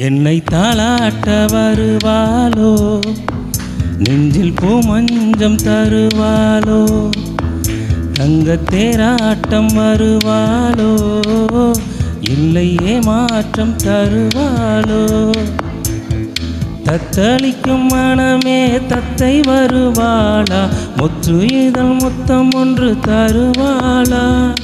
என்னை தாளாட்ட வருவாளோ? நெஞ்சில் பூ மஞ்சம் தருவாளோ? தங்க தேராட்டம் வருவாளோ? இல்லை ஏமாற்றம் தருவாளோ? தத்தளிக்கும் மனமே தத்தை வருவாளா? முற்று இதழ் முத்தம் ஒன்று தருவாளா?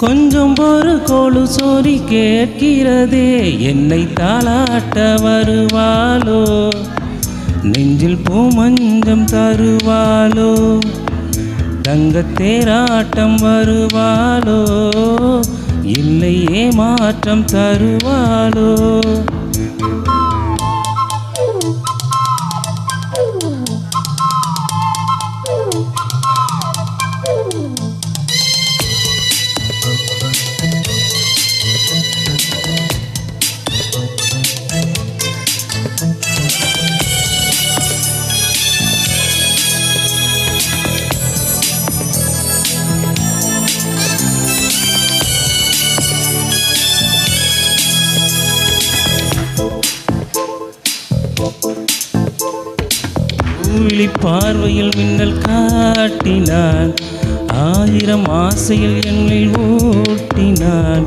கொஞ்சம் ஒரு கோழு சோரி கேட்கிறதே. என்னை தாளாட்ட வருவாளோ? நெஞ்சில் பூமஞ்சம் தருவாளோ? தங்கத்தேராட்டம் வருவாளோ? இல்லை ஏமாற்றம் தருவாளோ? சூழி பார்வையில் மின்னல் காட்டினான். ஆயிரம் ஆசையில் என்னில் ஓட்டினான்.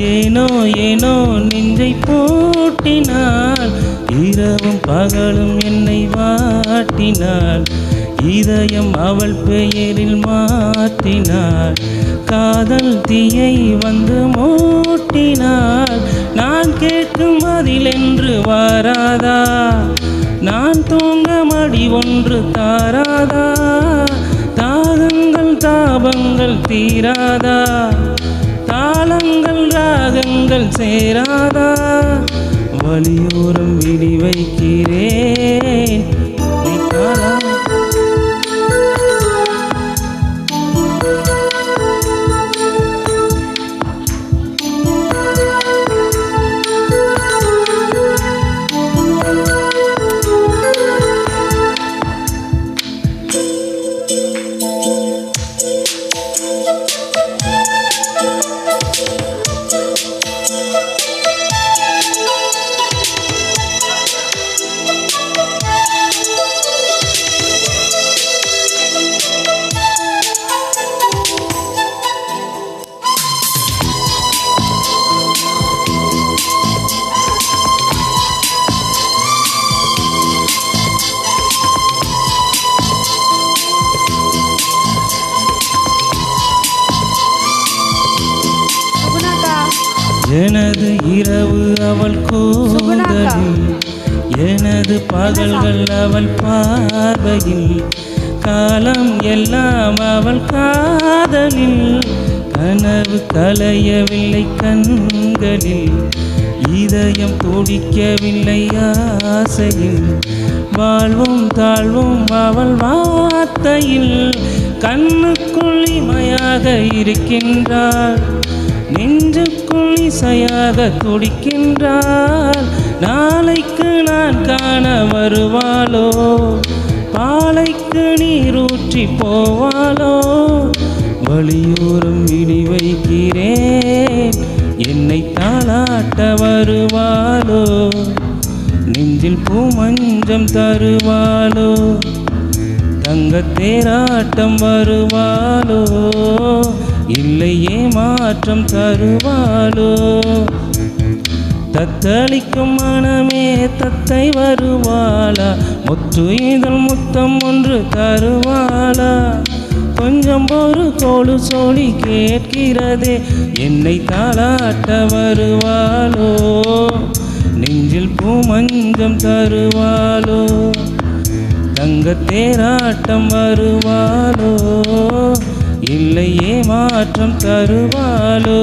ஏனோ ஏனோ நெஞ்சை போட்டினான். இரவும் பகலும் என்னை வாட்டினாள். இதயம் அவள் பெயரில் மாற்றினாள். காதல் தீயை வந்து மூட்டினாள். நான் கேட்கும் அதில் என்று வாராதா? நான் தூங்க அடி ஒன்று தாராதா? தாகங்கள் தாபங்கள் தீராதா? தாளங்கள் ராகங்கள் சேராதா? வலியோரம் விடிவை எனது இரவு அவள் கூந்தலில் எனது பகல்கள் அவள் பார்வையில் காலம் எல்லாம் அவள் காதலில் கனவு கலையவில்லை கண்களில் இதயம் துடிக்கவில்லை ஆசையில் வாழ்வும் தாழ்வும் அவள் வார்த்தையில் கண்ணுக்குள் இமையாக இருக்கின்றாள் நெஞ்சுக்குள் இசையாக துடிக்கின்றாள் நாளைக்கு நான் காண வருவாளோ? பாலைக்கு நீரூற்றி போவாளோ? வழியோரம் இனி வைக்கிறேன். என்னை தாளாட்ட வருவாளோ? நெஞ்சில் பூமஞ்சம் தருவாளோ? தங்கத் தேராட்டம் வருவாளோ? இல்லையே மாற்றம் தருவாளோ? தத்தளிக்கும் மனமே தத்தை வருவாளா? முத்து இதழ் முத்தம் ஒன்று தருவாளா? கொஞ்சம் ஒரு கோழு சோழி கேட்கிறதே என்னை தாளாட்ட வருவாளோ? நெஞ்சில் பூ மஞ்சம் தருவாளோ? தங்கத்தேராட்டம் வருவாளோ? இல்லையே மாற்றம் தருவாலோ